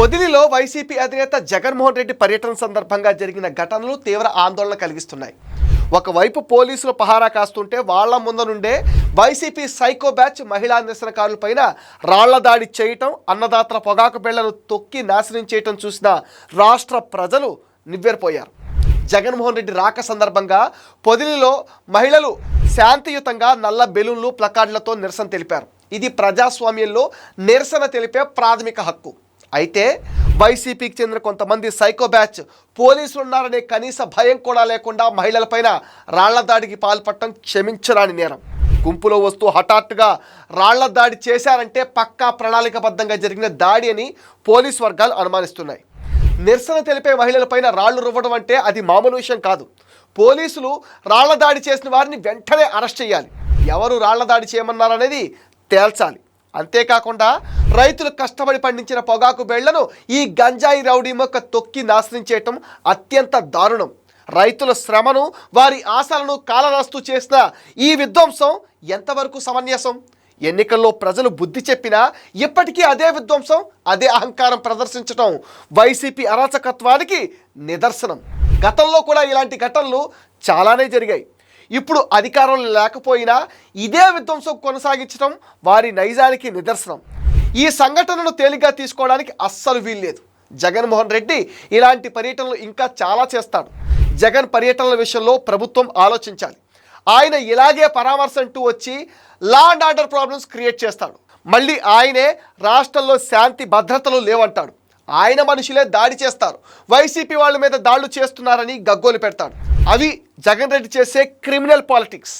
పొదిలిలో YCP అధినేత జగన్మోహన్ రెడ్డి పర్యటన సందర్భంగా జరిగిన ఘటనలు తీవ్ర ఆందోళన కలిగిస్తున్నాయి. ఒకవైపు పోలీసులు పహారా కాస్తుంటే వాళ్ళ ముందు నుండే వైసీపీ సైకో బ్యాచ్ మహిళా నిరసనకారులపైన రాళ్ళ దాడి చేయటం అన్నదాతల పొగాకు బిళ్ళను తొక్కి నాశనం చేయటం చూసిన రాష్ట్ర ప్రజలు నివ్వెరపోయారు. జగన్మోహన్ రెడ్డి రాక సందర్భంగా పొదిలిలో మహిళలు శాంతియుతంగా నల్ల బెలూన్లు ప్లకార్డులతో నిరసన తెలిపారు. ఇది ప్రజాస్వామ్యంలో నిరసన తెలిపే ప్రాథమిక హక్కు. అయితే వైసీపీకి చెందిన కొంతమంది సైకో బ్యాచ్ పోలీసులు ఉన్నారనే కనీస భయం కూడా లేకుండా మహిళలపైన రాళ్ళ దాడికి పాల్పడటం క్షమించరాని నేరం. గుంపులో వస్తూ హఠాత్తుగా రాళ్ళ దాడి చేశారంటే పక్కా ప్రణాళికబద్ధంగా జరిగిన దాడి అని పోలీస్ వర్గాలు అనుమానిస్తున్నాయి. నిరసన తెలిపే మహిళలపైన రాళ్ళు రువ్వడం అంటే అది మామూలు విషయం కాదు. పోలీసులు రాళ్ళ దాడి చేసిన వారిని వెంటనే అరెస్ట్ చేయాలి. ఎవరు రాళ్ళ దాడి చేయమన్నారనేది తేల్చాలి. అంతేకాకుండా రైతులు కష్టపడి పండించిన పొగాకు బెళ్ళను ఈ గంజాయి రౌడీ మొక్క తొక్కి నాశనం చేయటం అత్యంత దారుణం. రైతుల శ్రమను వారి ఆశలను కాలరాస్తూ చేసిన ఈ విధ్వంసం ఎంతవరకు సమన్యాసం ఎన్నికల్లో ప్రజలు బుద్ధి చెప్పినా ఇప్పటికీ అదే విధ్వంసం అదే అహంకారం ప్రదర్శించడం వైసీపీ అరాచకత్వానికి నిదర్శనం. గతంలో కూడా ఇలాంటి ఘటనలు చాలానే జరిగాయి. ఇప్పుడు అధికారంలో లేకపోయినా ఇదే విధ్వంసం కొనసాగించడం వారి నైజానికి నిదర్శనం. ఈ సంఘటనను తేలిగ్గా తీసుకోవడానికి అస్సలు వీల్లేదు. జగన్మోహన్ రెడ్డి ఇలాంటి పర్యటనలు ఇంకా చాలా చేస్తాడు. జగన్ పర్యటనల విషయంలో ప్రభుత్వం ఆలోచించాలి. ఆయన ఇలాగే పరామర్శ అంటూ వచ్చి law and order problems create చేస్తాడు. మళ్ళీ ఆయనే రాష్ట్రంలో శాంతి భద్రతలు లేవంటాడు. ఆయన మనుషులే దాడి చేస్తారు. వైసీపీ వాళ్ళ మీద దాడులు చేస్తున్నారని గగ్గోలు పెడతాడు. అవి జగన్ రెడ్డి చేసే క్రిమినల్ పాలిటిక్స్.